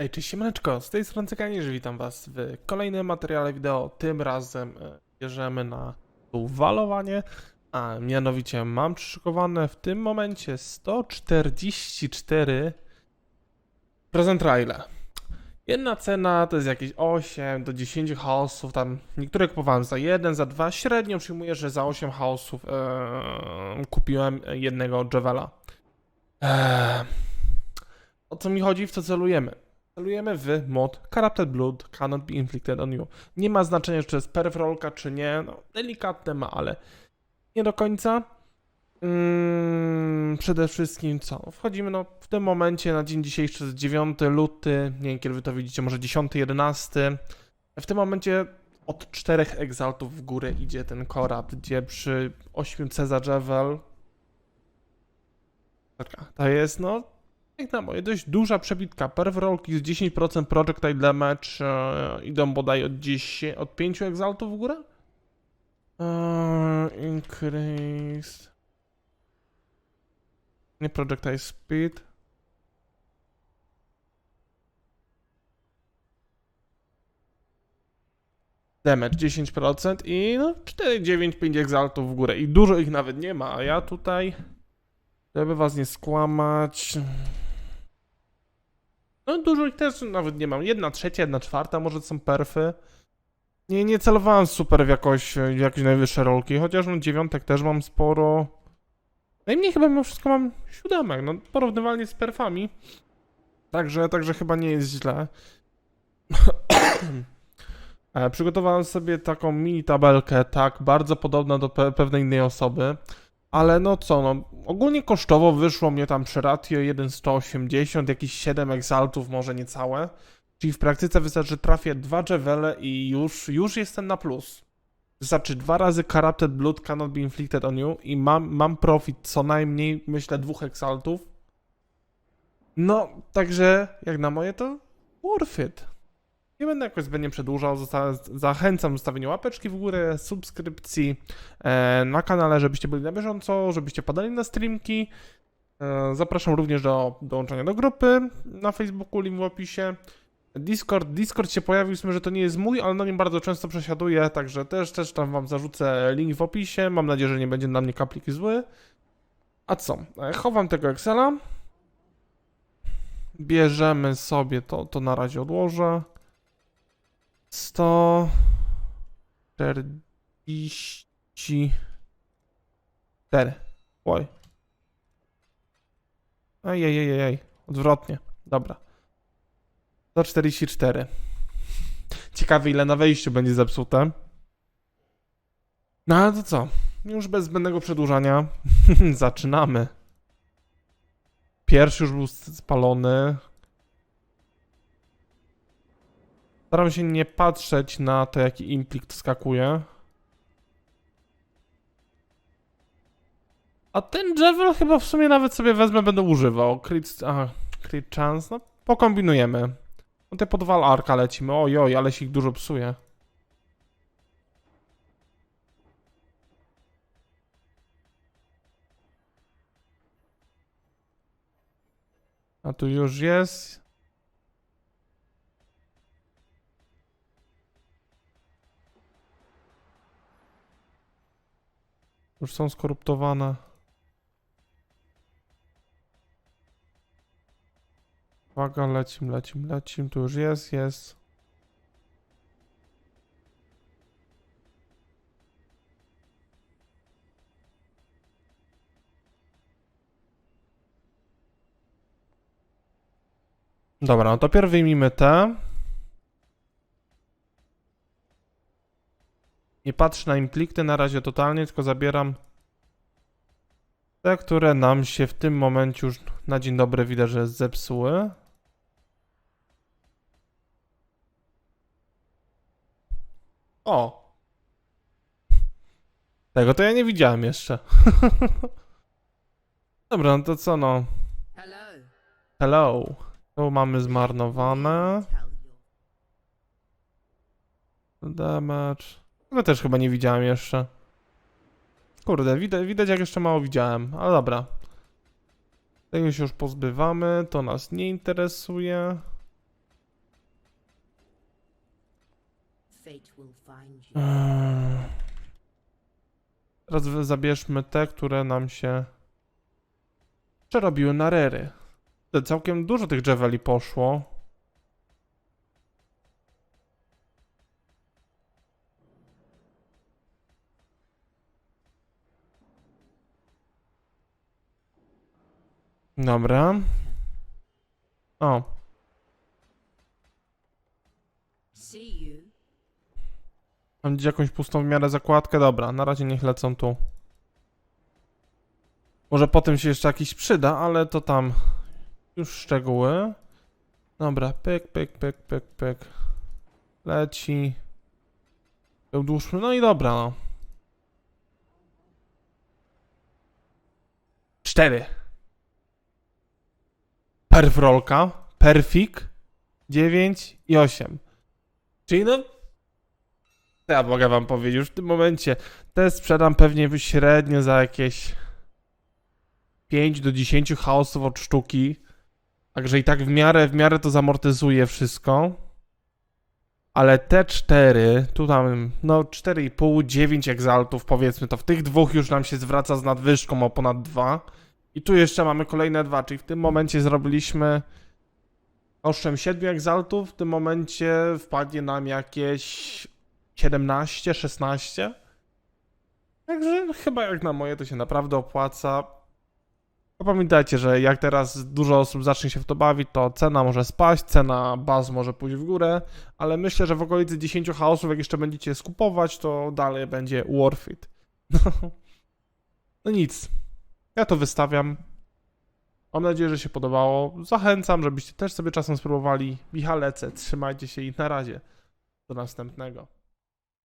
Hej, cześć siemaneczko, z tej strony Cykanisz, witam was w kolejnym materiale wideo. Tym razem e, bierzemy na walowanie, a mianowicie mam przyszykowane w tym momencie 144 prezent raile. Jedna cena to jest jakieś 8 do 10 chaosów, tam niektóre kupowałem za 1, za 2, średnio przyjmuję, że za 8 chaosów e, kupiłem jednego Javela. Eee, o co mi chodzi, w co celujemy? Celujemy w mod Corrupted Blood cannot be inflicted on you. Nie ma znaczenia, czy to jest perfrolka, czy nie. No, delikatne ma, ale nie do końca. Mm, przede wszystkim co? Wchodzimy no, w tym momencie na dzień dzisiejszy jest 9 luty. Nie wiem, kiedy wy to widzicie, może 10, 11. W tym momencie od 4 egzaltów w górę idzie ten Corrupt, gdzie przy 8 Cezar Javel Taka, to jest no jak na moje dość duża przebitka. Perfrolki z 10% projectile damage e, idą bodaj od 10, od 5 egzaltów w górę? E, increase. Nie projectile speed. Damage 10% i no 4, 9, 5 egzaltów w górę. I dużo ich nawet nie ma, a ja tutaj, żeby was nie skłamać, no dużo ich też nawet nie mam. Jedna trzecia, jedna czwarta może to są perfy. Nie, nie celowałem super w jakoś, w jakieś najwyższe rolki, chociaż no dziewiątek też mam sporo. Najmniej chyba mimo wszystko mam siódemek, no porównywalnie z perfami. Także, także chyba nie jest źle. E, Przygotowałem sobie taką mini tabelkę, tak, bardzo podobna do pe pewnej innej osoby. Ale no co, no ogólnie kosztowo wyszło mnie tam przy ratio 1,180, jakieś 7 exaltów, może niecałe. Czyli w praktyce wystarczy, że trafię dwa Jewele i już, już jestem na plus. Wystarczy dwa razy Corrupted Blood cannot be inflicted on you i mam, mam profit co najmniej, myślę, dwóch exaltów. No, także jak na moje to worth it. Nie będę jakoś zbędnie przedłużał, zachęcam do zostawienia łapeczki w górę, subskrypcji e, na kanale, żebyście byli na bieżąco, żebyście padali na streamki. E, zapraszam również do dołączenia do grupy na Facebooku, link w opisie. Discord, Discord się pojawił, myślę, że to nie jest mój, ale na nim bardzo często przesiaduję, także też, też tam wam zarzucę link w opisie. Mam nadzieję, że nie będzie na mnie kaplik zły. A co? E, chowam tego Excela. Bierzemy sobie to, to na razie odłożę. 144. Oj. Ejejejej, odwrotnie. Dobra. 144. Ciekawe ile na wejściu będzie zepsute. No ale to co? Już bez zbędnego przedłużania. Zaczynamy. Pierwszy już był spalony. Staram się nie patrzeć na to, jaki implikt skakuje. A ten Javel chyba w sumie nawet sobie wezmę, będę używał. Crit, aha, crit chance, no pokombinujemy. No te podwal arka lecimy, oj oj, ale się ich dużo psuje. A tu już jest. Już są skoruptowane. Uwaga, lecim, lecim, lecim. Tu już jest, jest. Dobra, no to pierw wyjmijmy te. Nie patrzę na implikty na razie totalnie, tylko zabieram te, które nam się w tym momencie już na dzień dobry widać, że zepsuły. O! Tego to ja nie widziałem jeszcze. Dobra, no to co no? Hello. Hello. Tu mamy zmarnowane. Damage. Tego też chyba nie widziałem jeszcze. Kurde, widać, widać jak jeszcze mało widziałem, ale dobra. Tego się już pozbywamy, to nas nie interesuje. Teraz eee. zabierzmy te, które nam się przerobiły na rery. Całkiem dużo tych drzeweli poszło. Dobra. O. Mam gdzieś jakąś pustą w miarę zakładkę? Dobra, na razie niech lecą tu. Może potem się jeszcze jakiś przyda, ale to tam już szczegóły. Dobra, pyk, pyk, pyk, pyk, pyk. Leci. Odłóżmy, no i dobra, no. Cztery. Perfrolka, perfik, dziewięć i osiem. Czyli no, ja mogę wam powiedzieć, już w tym momencie te sprzedam pewnie średnio za jakieś 5 do 10 chaosów od sztuki. Także i tak w miarę, w miarę to zamortyzuje wszystko. Ale te 4, tu tam, no 4,5, 9 egzaltów powiedzmy, to w tych dwóch już nam się zwraca z nadwyżką o ponad 2. I tu jeszcze mamy kolejne dwa, czyli w tym momencie zrobiliśmy Owszem, 7 egzaltów, w tym momencie wpadnie nam jakieś 17, 16. Także chyba jak na moje to się naprawdę opłaca. A Pamiętajcie, że jak teraz dużo osób zacznie się w to bawić, to cena może spaść, cena baz może pójść w górę, ale myślę, że w okolicy 10 chaosów, jak jeszcze będziecie skupować, to dalej będzie worth it. No, no nic. Ja to wystawiam. Mam nadzieję, że się podobało. Zachęcam, żebyście też sobie czasem spróbowali. Michał lecę, trzymajcie się i na razie. Do następnego.